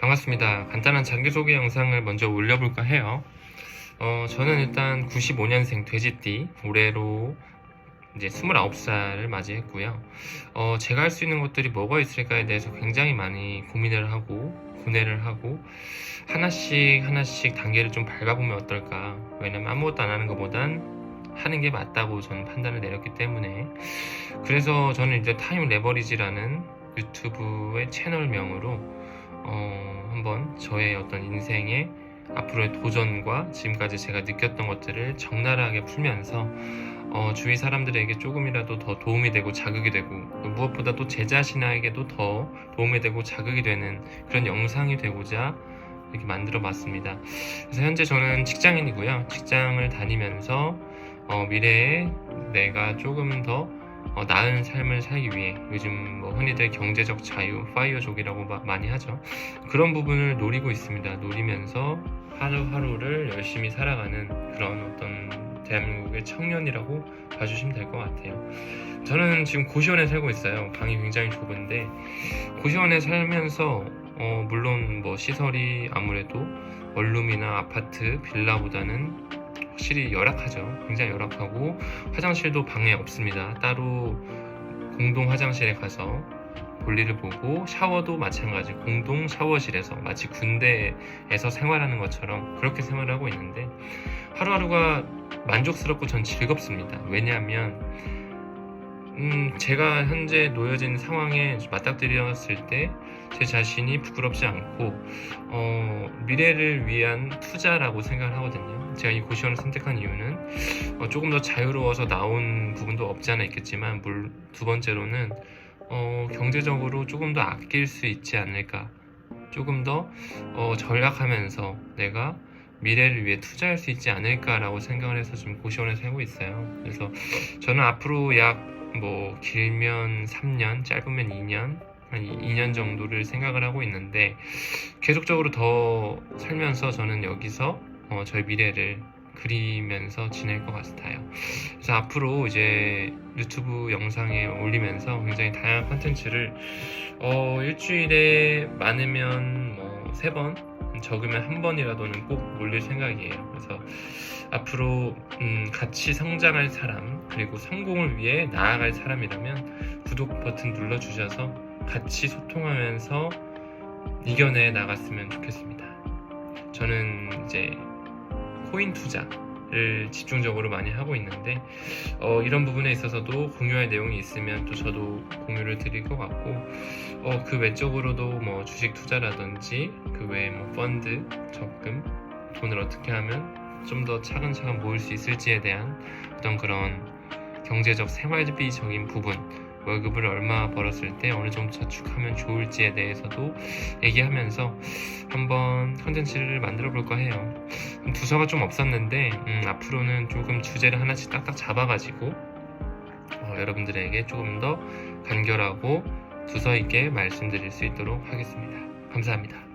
반갑습니다. 간단한 자기소개 영상을 먼저 올려볼까 해요. 어, 저는 일단 95년생 돼지띠, 올해로 이제 29살을 맞이했고요. 어, 제가 할 수 있는 것들이 뭐가 있을까에 대해서 굉장히 많이 고민을 하고, 고뇌를 하고, 하나씩 하나씩 단계를 좀 밟아보면 어떨까. 왜냐면 아무것도 안 하는 것보단 하는 게 맞다고 저는 판단을 내렸기 때문에. 그래서 저는 이제 타임 레버리지라는 유튜브의 채널명으로 어, 한번 저의 어떤 인생의 앞으로의 도전과 지금까지 제가 느꼈던 것들을 적나라하게 풀면서 어, 주위 사람들에게 조금이라도 더 도움이 되고 자극이 되고 무엇보다 또 제 자신에게도 더 도움이 되고 자극이 되는 그런 영상이 되고자 이렇게 만들어 봤습니다. 그래서 현재 저는 직장인이고요. 직장을 다니면서 어, 미래에 내가 조금 더 어, 나은 삶을 살기 위해 요즘 뭐 흔히들 경제적 자유, 파이어족이라고 마- 많이 하죠. 그런 부분을 노리고 있습니다. 노리면서 하루하루를 열심히 살아가는 그런 어떤 대한민국의 청년이라고 봐주시면 될 것 같아요. 저는 지금 고시원에 살고 있어요. 방이 굉장히 좁은데 고시원에 살면서 어, 물론 뭐 시설이 아무래도 원룸이나 아파트, 빌라보다는 확실히 열악하죠. 굉장히 열악하고 화장실도 방에 없습니다. 따로 공동 화장실에 가서 볼일을 보고 샤워도 마찬가지 공동 샤워실에서 마치 군대에서 생활하는 것처럼 그렇게 생활하고 있는데 하루하루가 만족스럽고 전 즐겁습니다. 왜냐하면 음, 제가 현재 놓여진 상황에 맞닥뜨렸을 때 제 자신이 부끄럽지 않고 어, 미래를 위한 투자라고 생각을 하거든요. 제가 이 고시원을 선택한 이유는 어, 조금 더 자유로워서 나온 부분도 없지 않아 있겠지만 물, 두 번째로는 어, 경제적으로 조금 더 아낄 수 있지 않을까 조금 더 어, 전략하면서 내가 미래를 위해 투자할 수 있지 않을까라고 생각을 해서 지금 고시원에 살고 있어요. 그래서 저는 앞으로 약 뭐 길면 3년, 짧으면 2년, 한 2년 정도를 생각을 하고 있는데 계속적으로 더 살면서 저는 여기서 어, 저의 미래를 그리면서 지낼 것 같아요. 그래서 앞으로 이제 유튜브 영상에 올리면서 굉장히 다양한 컨텐츠를 어, 일주일에 많으면 뭐세 번, 적으면 한 번이라도는 꼭 올릴 생각이에요. 그래서 앞으로 음, 같이 성장할 사람 그리고 성공을 위해 나아갈 사람이라면 구독 버튼 눌러주셔서 같이 소통하면서 이겨내 나갔으면 좋겠습니다. 저는 이제 코인 투자 를 집중적으로 많이 하고 있는데 어, 이런 부분에 있어서도 공유할 내용이 있으면 또 저도 공유를 드릴 것 같고 어, 그 외적으로도 뭐 주식 투자라든지 그 외에 뭐 펀드, 적금, 돈을 어떻게 하면 좀 더 차근차근 모을 수 있을지에 대한 어떤 그런 경제적 생활비적인 부분 월급을 얼마 벌었을 때 어느 정도 저축하면 좋을지에 대해서도 얘기하면서 한번 컨텐츠를 만들어 볼까 해요. 두서가 좀 없었는데 음, 앞으로는 조금 주제를 하나씩 딱딱 잡아가지고 어, 여러분들에게 조금 더 간결하고 두서 있게 말씀드릴 수 있도록 하겠습니다. 감사합니다.